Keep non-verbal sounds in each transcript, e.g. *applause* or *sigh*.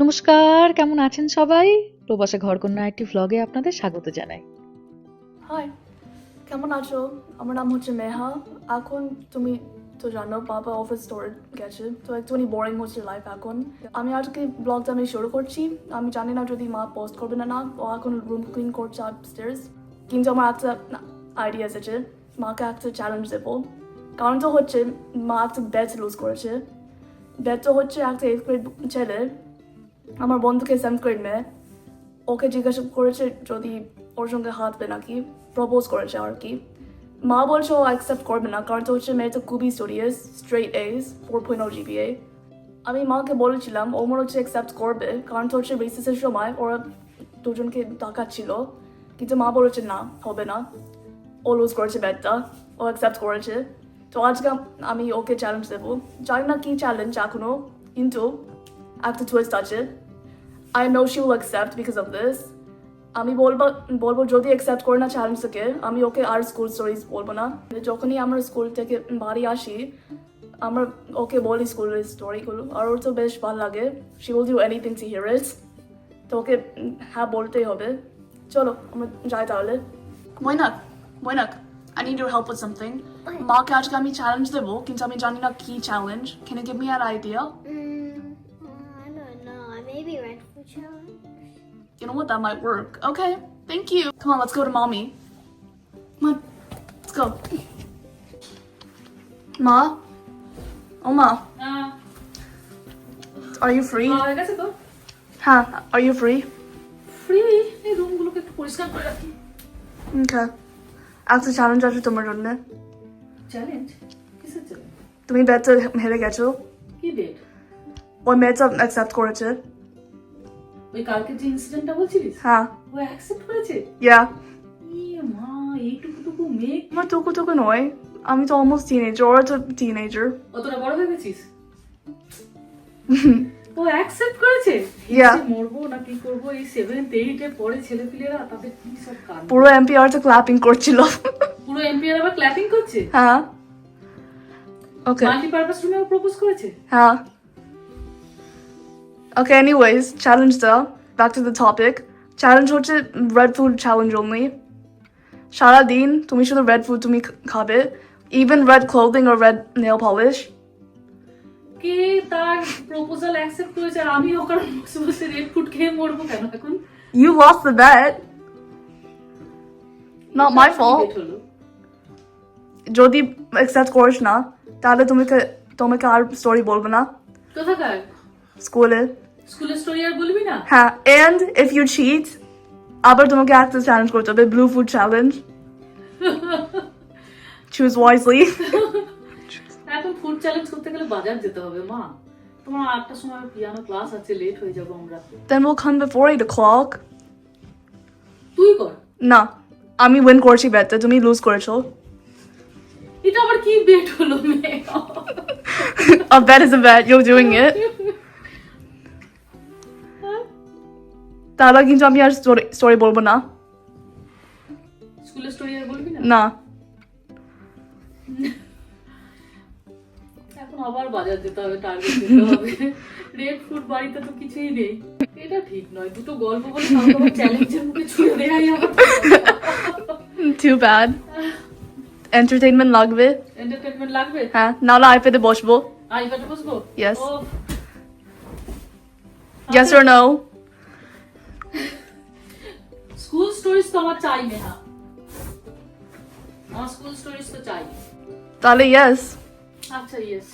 নমস্কার, কেমন আছেন সবাই? প্রবাসে ঘর ঘরকন্যা একটি ভ্লগে আপনাদের স্বাগত জানাই। হাই কেমন আছো? আমার নাম হচ্ছে মেহা এখন তুমি তো জানো, বাবা অফিস স্টোর গেছে, তো একটুখানি বোরিং হচ্ছে লাইফ এখন। আমি আজকে ব্লগটা আমি শুরু করছি। আমি জানি না যদি মা পোস্ট করবে না না, ও এখন রুম ক্লিন করছে আপস্টেয়ার্স কিন্তু আমার একটা আইডিয়া এসেছে, মাকে একটা চ্যালেঞ্জ দেবো। কারণ তো হচ্ছে, মা একটা ব্যাচ লুজ করেছে। ব্যাচটা হচ্ছে একটা এইট গ্রেড ছেলে আমার বন্ধুকে সেভেন্থ গ্রেড মেয়ে ওকে জিজ্ঞাসা করেছে যদি ওর সঙ্গে হাঁটবে নাকি। প্রপোজ করেছে আর কি। মা বলছে ও অ্যাকসেপ্ট করবে না, কারণ তো হচ্ছে মেয়েটা খুবই studious straight A's four point o GPA আমি মাকে বলেছিলাম, ও মনে হচ্ছে অ্যাকসেপ্ট করবে, কারণ তো হচ্ছে রিসেসের সময় ওরা দুজনকে তাকাচ্ছিল। কিন্তু মা বলেছে না, হবে না। ও লুজ করেছে ব্যাটটা ও অ্যাকসেপ্ট করেছে। তো আজকে আমি ওকে চ্যালেঞ্জ দেবো। জানি না কি চ্যালেঞ্জ এখনও, কিন্তু একটা টুইস্ট আছে। I know will accept because of this. আমি বলব বলব যদি অ্যাকসেপ্ট করে না চ্যালেঞ্জটাকে আমি ওকে আর স্কুল স্টোরিজ বলব না। যখনই আমরা স্কুল থেকে বাড়ি আসি, আমরা ওকে বলি স্কুলের স্টোরিগুলো আর ওর তো বেশ ভালো লাগে। She will do anything to hear তো ওকে হ্যাঁ বলতেই হবে। চলো, আমরা যাই তাহলে। ময়নাক Mainak. I need your help with something. মাকে আজকে আমি চ্যালেঞ্জ দেবো কিন্তু আমি জানি না কি challenge Can you give me an idea? Mm, I don't know. Maybe red food challenge. You know what? That might work. Okay, thank you. Come on, let's go to mommy. Come on, let's go. Ma? Oh, Ma. Are you free? হয়ে গেছে তো Huh? Are you free? Free এই রুমগুলোকে একটু পরিষ্কার করে রাখি Okay. একটা challenge আছে তোমার জন্য। চ্যালেঞ্জ কিসের চ্যালেঞ্জ তুমি ব্যাটটা হেরে গেছো। কি ডেট ওই মেয়েটা অ্যাকসেপ্ট করেছে। ওই কালকে যে ইনসিডেন্টটা বলছিলিস? হ্যাঁ। ও অ্যাকসেপ্ট করেছে? ইয়া মা এইটুকু টুকু মেয়ে আমার টুকু টুকু নয়। আমি তো অলমোস্ট টিনেজার ওরা তো টিনেজার অতটা বড় হয়ে গেছিস *laughs* ও অ্যাকসেপ্ট করেছে? মরবো না কি করব এই সেভেন্থ এইট এ পড়ে ছেলেপিলেরা তাদের কি সব পুরো এমপিআর তো ক্ল্যাপিং করছিল। পুরো এমপিআর আবার ক্ল্যাপিং করছে? হ্যাঁ। ওকে মাল্টিপারপাস রুমেও প্রপোজ করেছে? হ্যাঁ। Okay, anyways, challenge though. Back to the topic. Challenge হচ্ছে red food challenge only. সারা দিন তুমি শুধু red food তুমি খাবে। Even red clothing or red nail polish. কে তার প্রপোজাল অ্যাকসেপ্ট করেছে আর আমি ওখানে বসে বসে রেড ফুড খেয়ে মরবো কেন এখন You lost the bet. Not my fault. Date হলো। যদি accept করিস না তাহলে তুমি তোমাকে আর স্টোরি বলব না কোথাকার স্কুলে স্কুলের স্টোরি আর বলবি না হ্যাঁ and if you cheat আবার তোমাকে একটা চ্যালেঞ্জ করতে হবে blue food challenge. *laughs* Choose wisely. *laughs* Food challenge করতে গেলে বাজার যেতে হবে মা। তোমার আটটার সময় পিয়ানো ক্লাস আছে লেট হয়ে যাব আমরা। Then we'll come before 8 o'clock. তুই কর। না আমি উইন করছি ব্যাটটা তুমি লুজ করেছ। এটা আবার কি বেট হলো মেয়ে? *laughs* A bet is a bet, you're doing it. তাহলে কিন্তু আমি আর স্টোরি বলব না। স্কুলের স্টোরি আর বলবি না? না। *laughs* আবার বাজার যেতে হবে টার্গেট যেতে হবে। রেড ফুড বাড়িতে তো কিছুই নেই। এটা ঠিক নয় দুটো গল্প বলে চ্যালেঞ্জের মুখে ছুড়ে দেয়াই আমার *laughs* লাগবে? লাগবে? হ্যাঁ নাহলে আইপ্যাডে বসবো। আইপ্যাডে বসবো? স্কুল স্টোরিজ তো আমার চাই নেহা। আমার স্কুল স্টোরিজ তো চাই। তাহলে yes. আচ্ছা ইয়েস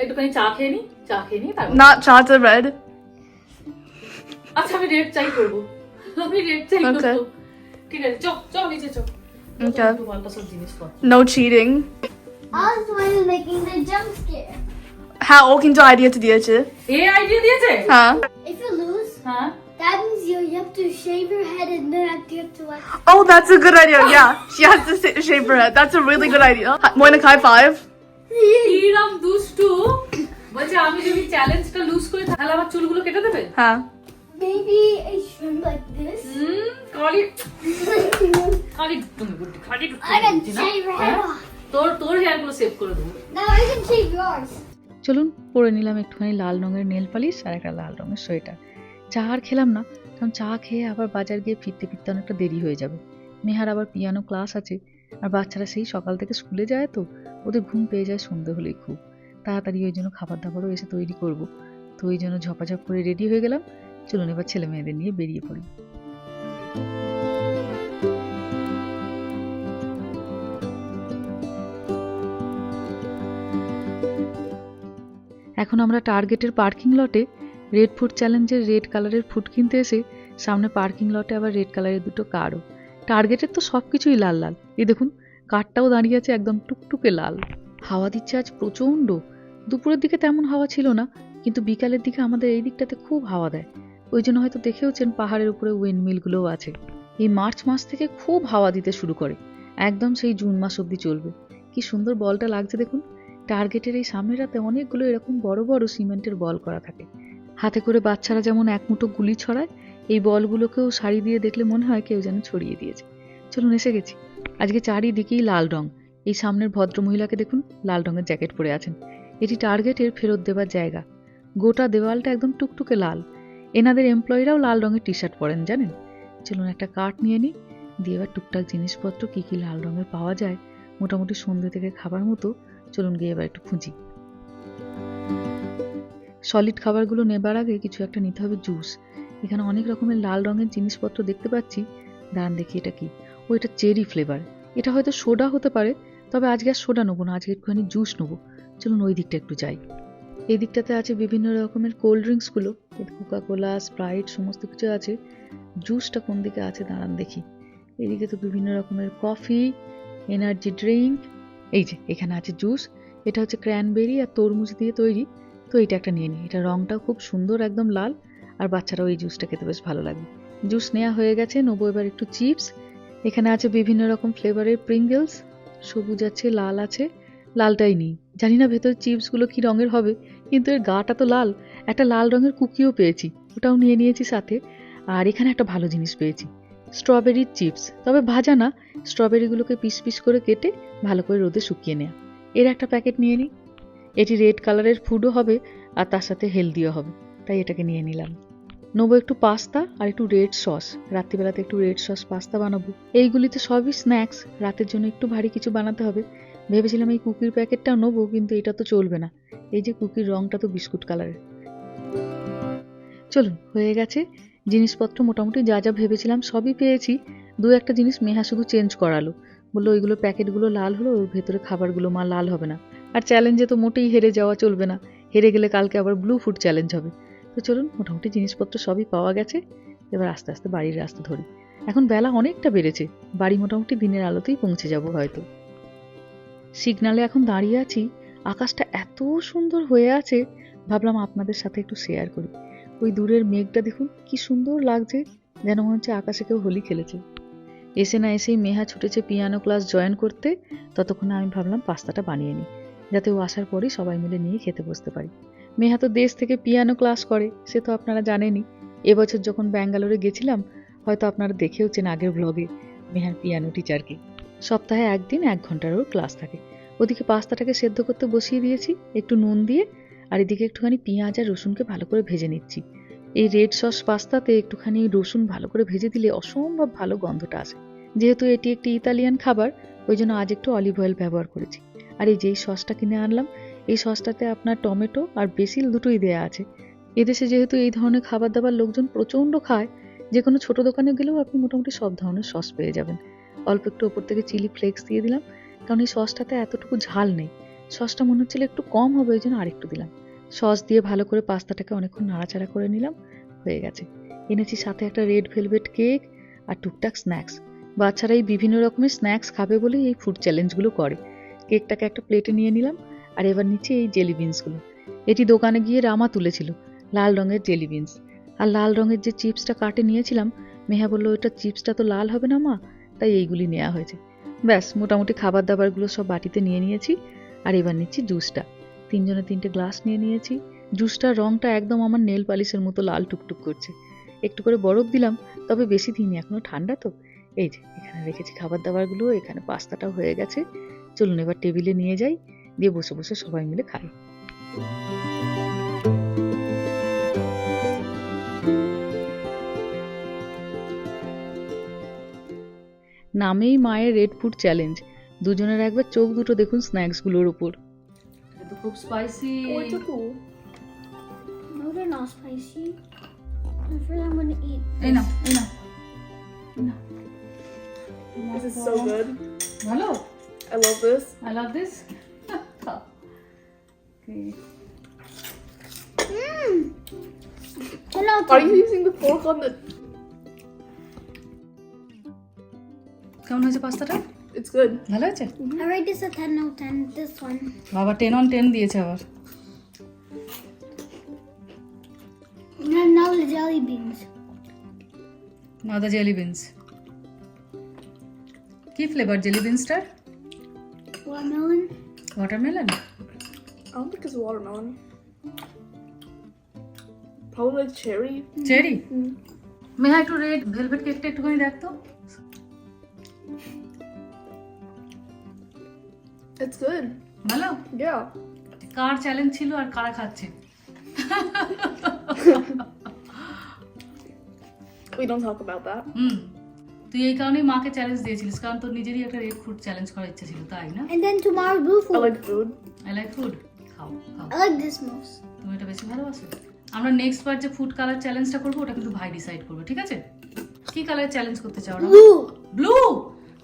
একটুখানি চা খেয়ে নি চা খেয়ে নি তারপর not chata red আচ্ছা আমি রেড চাই করবো আমি রেড চাই Okay. করবো ঠিক আছে চ চ নিচে চ Okay. একটু পাল্টা সব জিনিসপত্র no cheating I was the one who's making the jump scare. হ্যাঁ ও কিন্তু আইডিয়াটা দিয়েছে এ আইডিয়া দিয়েছে হ্যাঁ If you lose, হ্যাঁ that means you, you have to shave your head and then you have to like. Oh, that's a good idea. Yeah, she has to sa- shave her head. That's a really good idea. Moinik, high five. কিরাম দুষ্টু বলছে আমি যদি চ্যালেঞ্জটা loose করি তাহলে আমার চুলগুলো কেটে দেবে Huh? Maybe a trim like this. হুম কালি কালি তুমি বুদ্ধি কালি I can shave your head হ্যাঁ? off. তোর তোর হেয়ারগুলো সেভ করে দেবো Now I can shave yours. চলুন পরে নিলাম একটুখানি লাল রঙের নেল পালিশ আর একটা লাল রঙের সোয়েটার চা আর খেলাম না কারণ চা খেয়ে আবার বাজার গিয়ে ফিরতে ফিরতে অনেকটা দেরি হয়ে যাবে নেহার আবার পিয়ানো ক্লাস আছে আর বাচ্চারা সেই সকাল থেকে স্কুলে যায় তো, ওদের ঘুম পেয়ে যায় সন্ধে হলেই খুব। তাড়াতাড়ি ওই জন্য খাবার দাবারও এসে তৈরি করব। তো ওই জন্য ঝপাঝপ করে রেডি হয়ে গেলাম। চলুন এবার ছেলে মেয়েদের নিয়ে বেরিয়ে পড়ি। এখন আমরা টার্গেটের পার্কিং লটে রেড ফুড চ্যালেঞ্জের রেড কালারের ফুড কিনতে এসে সামনে পার্কিং লটে আবার রেড কালারের দুটো কারও। টার্গেটের তো সব কিছুই লাল লাল। এই দেখুন, কাঠটাও দাঁড়িয়ে আছে একদম টুকটুকে লাল। হাওয়া দিচ্ছে আজ প্রচণ্ড। দুপুরের দিকে তেমন হাওয়া ছিল না, কিন্তু বিকালের দিকে আমাদের এই দিকটাতে খুব হাওয়া দেয়। ওই জন্য হয়তো দেখেওছেন পাহাড়ের উপরে উইন্ডমিলগুলোও আছে। এই মার্চ মাস থেকে খুব হাওয়া দিতে শুরু করে। একদম সেই জুন মাস অবধি চলবে। কি সুন্দর বলটা লাগছে দেখুন। টার্গেটের এই সামনেটাতে অনেকগুলো এরকম বড় বড় সিমেন্টের বল করা থাকে। হাতে করে বাচ্চারা যেমন এক মুঠো গুলি ছড়ায় এই বলগুলোকেও শাড়ি দিয়ে দেখলে মনে হয় কেউ যেন ছড়িয়ে দিয়েছে। চলুন, এসে গেছি। আজকে চারিদিকেই লাল রং। এই সামনের ভদ্র মহিলাকে দেখুন, লাল রঙের জ্যাকেট পরে আছেন। এটি টার্গেটের ফেরত দেওয়ার জায়গা। গোটা দেওয়ালটা একদম টুকটুকে লাল। এনাদের এমপ্লয়িরাও লাল রঙের টি শার্ট পরেন, জানেন? চলুন, একটা কার্ট নিয়ে নিই। দিয়ে এবার টুকটাক জিনিসপত্র কী কী লাল রঙের পাওয়া যায়, মোটামুটি সন্ধ্যে থেকে খাবার মতো। চলুন, গিয়ে এবার একটু খুঁজি। সলিড খাবারগুলো নেবার আগে কিছু একটা নিতে হবে জুস। এখানে অনেক রকমের লাল রঙের জিনিসপত্র দেখতে পাচ্ছি। দাঁড়ান দেখি এটা কি। ও, এটা চেরি ফ্লেভার। এটা হয়তো সোডা হতে পারে, তবে আজকে আর সোডা নেব না, আজকে একটুখানি জুস নেব। চলুন ওই দিকটা একটু যাই। এই দিকটাতে আছে বিভিন্ন রকমের কোল্ড ড্রিঙ্কসগুলো কোকা কোলা স্প্রাইট, সমস্ত কিছু আছে। জুসটা কোন দিকে আছে দাঁড়ান দেখি। এদিকে তো বিভিন্ন রকমের কফি, এনার্জি ড্রিঙ্ক, এই যে এখানে আছে জুস। এটা হচ্ছে ক্র্যানবেরি আর তরমুজ দিয়ে তৈরি। তো এটা একটা নিয়ে নিই। এটা রংটাও খুব সুন্দর, একদম লাল। আর বাচ্চারাও এই জুসটা খেতে বেশ ভালো লাগে। জুস নেওয়া হয়ে গেছে। নেব এবার একটু চিপস। এখানে আছে বিভিন্ন রকম ফ্লেভারের প্রিঙ্গেলস সবুজ আছে, লাল আছে। লালটাই নেই। জানি না ভেতর চিপসগুলো কি রঙের হবে, কিন্তু এর গাটা তো লাল। একটা লাল রঙের কুকিও পেয়েছি। ওটাও নিয়ে নিয়েছি সাথে। আর এখানে একটা ভালো জিনিস পেয়েছি। স্ট্রবেরির চিপস। তবে ভাজা না। স্ট্রবেরিগুলোকে পিস পিস করে কেটে ভালো করে রোদে শুকিয়ে নেওয়া এর একটা প্যাকেট নিয়ে নিই এটি রেড কালারের ফুডও হবে, আর তার সাথে হেলদিও হবে। তাই এটাকে নিয়ে নিলাম। নেব একটু পাস্তা আর একটু রেড সস রাত্রিবেলাতে একটু রেড সস পাস্তা বানাবো। এইগুলিতে সবই স্ন্যাক্স রাতের জন্য একটু ভারী কিছু বানাতে হবে। ভেবেছিলাম এই কুকির প্যাকেটটাও নেব, কিন্তু এটা তো চলবে না। এই যে কুকির রংটা তো বিস্কুট কালারের চলুন, হয়ে গেছে। জিনিসপত্র মোটামুটি যা যা ভেবেছিলাম সবই পেয়েছি। দু একটা জিনিস মেহা শুধু চেঞ্জ করালো। বলল, ওইগুলো প্যাকেটগুলো লাল হলো, ওর ভেতরে খাবারগুলো মা লাল হবে না। আর চ্যালেঞ্জে তো মোটেই হেরে যাওয়া চলবে না। হেরে গেলে কালকে আবার ব্লু ফুড চ্যালেঞ্জ হবে। তো চলুন, মোটামুটি জিনিসপত্র সবই পাওয়া গেছে। এবার আস্তে আস্তে বাড়ির রাস্তা ধরি। এখন বেলা অনেকটা বেড়েছে। বাড়ি মোটামুটি দিনের আলোতেই পৌঁছে যাব হয়তো। সিগনালে এখন দাঁড়িয়ে আছি। আকাশটা এত সুন্দর হয়ে আছে। ভাবলাম আপনাদের সাথে একটু শেয়ার করি। ওই দূরের মেঘটা দেখুন, কি সুন্দর লাগছে। যেন মনে হচ্ছে আকাশে কেউ হোলি খেলেছে। এসে না এসেই মেহা ছুটেছে পিয়ানো ক্লাস জয়েন করতে। ততক্ষণে আমি ভাবলাম পাস্তাটা বানিয়ে নিই। যাতে ও আসার পরই সবাই মিলে নিয়ে খেতে বসতে পারি। মেহা তো দেশ থেকে পিয়ানো ক্লাস করে, সে তো আপনারা জানেনই। এবছর যখন ব্যাঙ্গালোরে গেছিলাম, হয়তো আপনারা দেখেওছেন আগের ব্লগে মেহার পিয়ানো টিচারকে সপ্তাহে একদিন এক ঘণ্টার ওর ক্লাস থাকে। ওদিকে পাস্তাটাকে সেদ্ধ করতে বসিয়ে দিয়েছি, একটু নুন দিয়ে, আর এদিকে একটুখানি পেঁয়াজ আর রসুনকে ভালো করে ভেজে নিচ্ছি। এই রেড সস পাস্তাতে একটুখানি রসুন ভালো করে ভেজে দিলে অসম্ভব ভালো গন্ধটা আসে। যেহেতু এটি একটি ইতালিয়ান খাবার, ওই জন্য আজ একটু অলিভ অয়েল ব্যবহার করেছি। আর এই যেই সসটা কিনে আনলাম, এই সসটাতে আপনার টমেটো আর বেসিল দুটোই দেয়া আছে। এদেশে যেহেতু এই ধরনের খাবার দাবার লোকজন প্রচণ্ড খায় যে কোনো ছোটো দোকানে গেলেও আপনি মোটামুটি সব ধরনের সস পেয়ে যাবেন। অল্প একটু ওপর থেকে চিলি ফ্লেক্স দিয়ে দিলাম, কারণ এই সসটাতে এতটুকু ঝাল নেই। সসটা মনে হচ্ছিল একটু কম হবে, ওই জন্য আরেকটু দিলাম। সস দিয়ে ভালো করে পাস্তাটাকে অনেকক্ষণ নাড়াচাড়া করে নিলাম, হয়ে গেছে। এনেছি সাথে একটা রেড ভেলভেট কেক আর টুকটাক স্ন্যাক্স। বাচ্চারা এই বিভিন্ন রকমের স্ন্যাক্স খাবে বলেই এই ফুড চ্যালেঞ্জগুলো করে। কেকটাকে একটা প্লেটে নিয়ে নিলাম আর এবার নিচ্ছি এই জেলি বিনসগুলো। এটি দোকানে গিয়ে রামা তুলেছিল, লাল রঙের জেলি বিনস। আর লাল রঙের যে চিপসটা কাটে নিয়েছিলাম, মেহা বলল ওটা চিপসটা তো লাল হবে না মা? তাই এইগুলি নেওয়া হয়েছে। ব্যাস, মোটামুটি খাবার দাবারগুলো সব বাটিতে নিয়ে নিয়েছি আর এবার নিচ্ছি জুসটা। তিনজনে তিনটে গ্লাস নিয়ে নিয়েছি। জুসটার রঙটা একদম আমার নেল পালিশের মতো লাল টুকটুক করছে। একটু করে বরফ দিলাম, তবে বেশি দিইনি, এখনও ঠান্ডা তো। এই যে, এখানে রেখেছি খাবার দাবারগুলো এখানে পাস্তাটাও হয়ে গেছে। চলুন এবার টেবিলে নিয়ে যাই দিয়ে বসে বসে সবাই মিলে খাই। নামেই মায়ের রেড ফুড চ্যালেঞ্জ দুজনের একবার চোখ দুটো দেখুন স্ন্যাক্সগুলোর তো খুব spicy they're not spicy. I feel I'm gonna eat. এই না এই না This is so good. ভালো? I love this. I love this *laughs* Ten out of Are ten. you using the fork on the? কেমন হয়েছে পাস্তাটা It's good. ভালো হয়েছে I rate this a ten out of ten. This one. বাবা ten on ten দিয়েছে আবার And now the jelly beans. না the jelly beans কি flavour jelly বিনসটার Watermelon. Watermelon I don't think it's watermelon. Probably like cherry. Cherry? Mm-hmm. Meha একটু red velvet কেকটা একটুখানি দেখ তো It's good. ভালো Yeah. কার চ্যালেঞ্জ ছিল আর কারা খাচ্ছে We don't talk about that. হুম তুই এই কারণেই মাকে চ্যালেঞ্জ দিয়েছিলিস কারণ তোর নিজেরই একটা রেড ফুড চ্যালেঞ্জ করার ইচ্ছা ছিল তাই না And then tomorrow blue I food. like food. I like food খাও খাও I like this most. তুমি এটা বেশি ভালোবাসো আমরা নেক্সট বার যে ফুড কালার চ্যালেঞ্জটা করব ওটা কিন্তু ভাই ডিসাইড করবে ঠিক আছে কি কালার চ্যালেঞ্জ করতে চাও Blue. ব্লু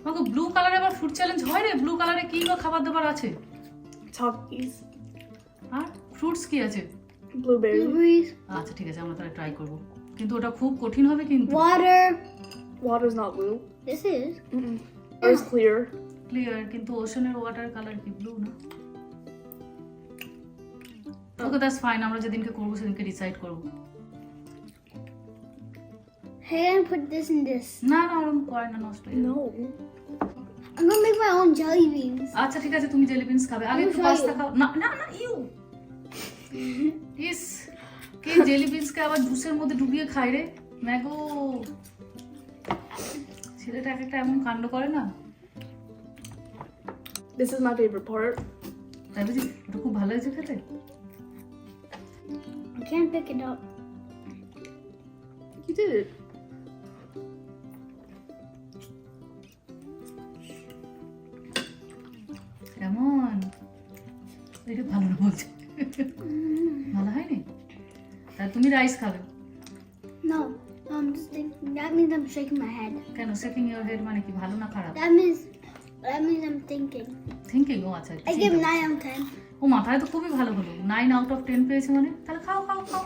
আমাকে ব্লু কালারে আবার ফুড চ্যালেঞ্জ হয় রে ব্লু কালারে কি বা খাবার দাবার আছে Takis. আর ফ্রুটস কি আছে Blueberry. Blueberries. আচ্ছা ঠিক আছে আমরা তাহলে ট্রাই করব কিন্তু ওটা খুব কঠিন হবে কিন্তু Water. Water's not blue. This is. Mm-mm. Water's clear. Clear কিন্তু ওশনের ওয়াটার কালার কি ব্লু না ওকে দ্যাটস ফাইন আমরা যেদিনকে করব সেদিনকে ডিসাইড করব Hey, I'm put this in this. না না ওরকম করে না নষ্ট No. I'm gonna make my own jelly beans. আচ্ছা ঠিক আছে তুমি জেলি বিনস খাবে আগে একটু পাস্তা খাও না না না ইউ ইস কে জেলি বিনসকে আবার জুসের মধ্যে ডুবিয়ে খায় রে ম্যাগো ছেলেটা একটা এমন কাণ্ড করে না? This is my favorite part. তাই বুঝি? ওটা খুব ভালো হয়েছে খেতে? I can't pick it up. You did it. কেমন? এটা ভালো না বলছে। ভালো হয়নি? তা তুমি রাইস খাবে? No, I'm just thinking. That means I'm shaking my head. কেন সেকিং ইউর হেড মানে কি ভালো না খারাপ That means. That means I'm thinking. Thinking ও আচ্ছা I give nine out of ten. ও মাথায় তো খুবই ভালো হলো নাইন আউট অফ টেন পেয়েছে মানে তাহলে খাও খাও খাও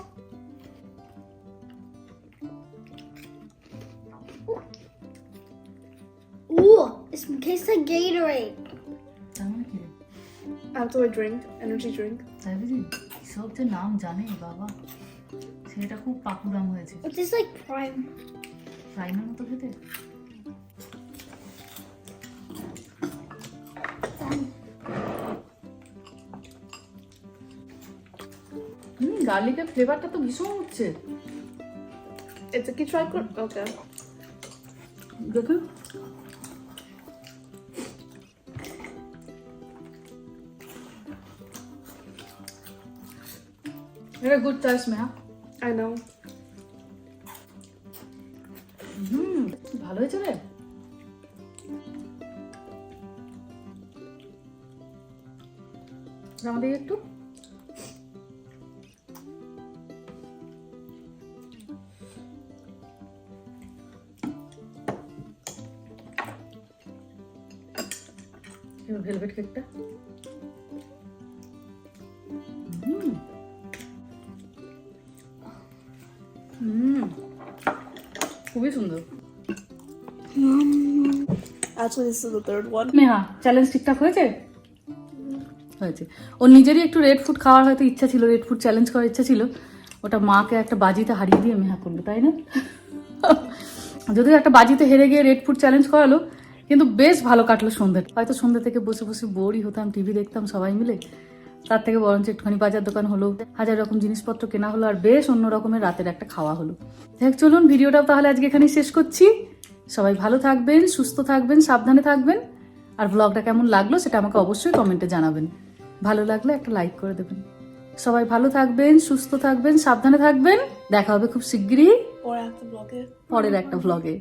Ooh, it tastes like Gatorade. মানে I drink, energy drink. সব যে নাম জানে বাবা ছেলেটা খুব পাকুরাম হয়েছে It tastes like Prime. ফ্রাইমের মতো খেতে হুম গার্লিকের ফ্লেভারটা তো ভীষণ হচ্ছে It's a key try good. Okay. দেখুন এটা গুড চয়েস I know. হুম ভালো হয়েছে রে। আমাদের একটু। ভেলভেট কেকটা। হুম। হুম। খুবই সুন্দর। Actually, this is the third one. Neha challenge ঠিকঠাক হয়েছে? হয়েছে। ওর নিজেরই একটু রেড ফুড খাওয়ার হয়তো ইচ্ছা ছিল রেড ফুড চ্যালেঞ্জ করার ইচ্ছা ছিল। ওটা মাকে একটা বাজিতে হারিয়ে দিয়ে মেহা করল তাই না? যদিও একটা বাজিতে হেরে গিয়ে রেড ফুড চ্যালেঞ্জ করালো কিন্তু বেশ ভালো কাটলো সন্ধ্যে। হয়তো সন্ধ্যে থেকে বসে বসে বোরই হতাম টিভি দেখতাম সবাই মিলে। তার থেকে বরঞ্চ একটুখানি বাজার দোকান হলো হাজার রকম জিনিসপত্র কেনা হলো আর বেশ অন্য রকমের রাতের একটা খাওয়া হলো। দেখ চলুন ভিডিওটাও তাহলে আজকে এখানে শেষ করছি। সবাই ভালো থাকবেন সুস্থ থাকবেন সাবধানে থাকবেন আর ব্লগটা কেমন লাগল সেটা আমাকে অবশ্যই কমেন্টে জানাবেন। ভালো লাগলে একটা লাইক করে দেবেন। সবাই ভালো থাকবেন সুস্থ থাকবেন সাবধানে থাকবেন। দেখা হবে খুব শিগগিরই একটা ব্লগে পরের একটা ভ্লগে